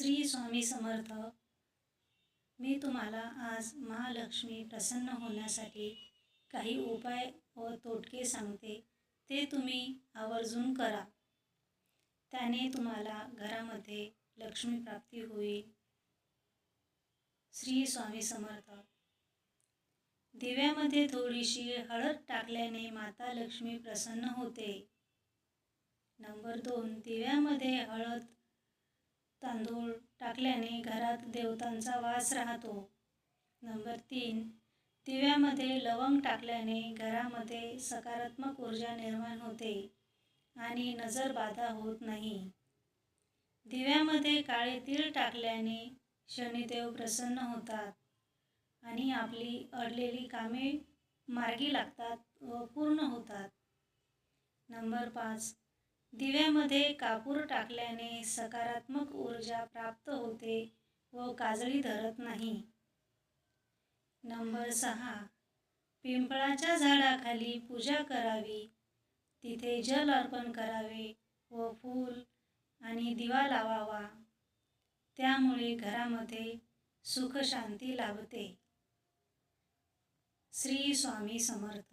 श्री स्वामी समर्थ. मी तुम्हाला आज महालक्ष्मी प्रसन्न होण्यासाठी काही उपाय व तोटके सांगते ते तुम्ही आवर्जून करा. त्याने तुम्हाला घरामध्ये लक्ष्मी प्राप्ती होईल. श्री स्वामी समर्थ. दिव्यामध्ये थोडीशी हळद टाकल्याने माता लक्ष्मी प्रसन्न होते. नंबर दोन दिव्यामध्ये हळद तांदूळ टाकल्याने घरात देवतांचा वास राहतो. नंबर तीन दिव्यामध्ये लवंग टाकल्याने घरामध्ये सकारात्मक ऊर्जा निर्माण होते आणि नजरबाधा होत नाही. दिव्यामध्ये काळे तीळ टाकल्याने शनिदेव प्रसन्न होतात आणि आपली अडलेली कामे मार्गी लागतात व पूर्ण होतात. नंबर पाच दिव्यामध्ये कापूर टाकल्याने सकारात्मक ऊर्जा प्राप्त होते व काजळी धरत नाही. नंबर सहा. पिंपळाच्या झाडाखाली पूजा करावी. तिथे जल अर्पण करावे व फूल आणि दिवा लावावा. त्यामुळे घरामध्ये सुखशांती लाभते. श्री स्वामी समर्थ.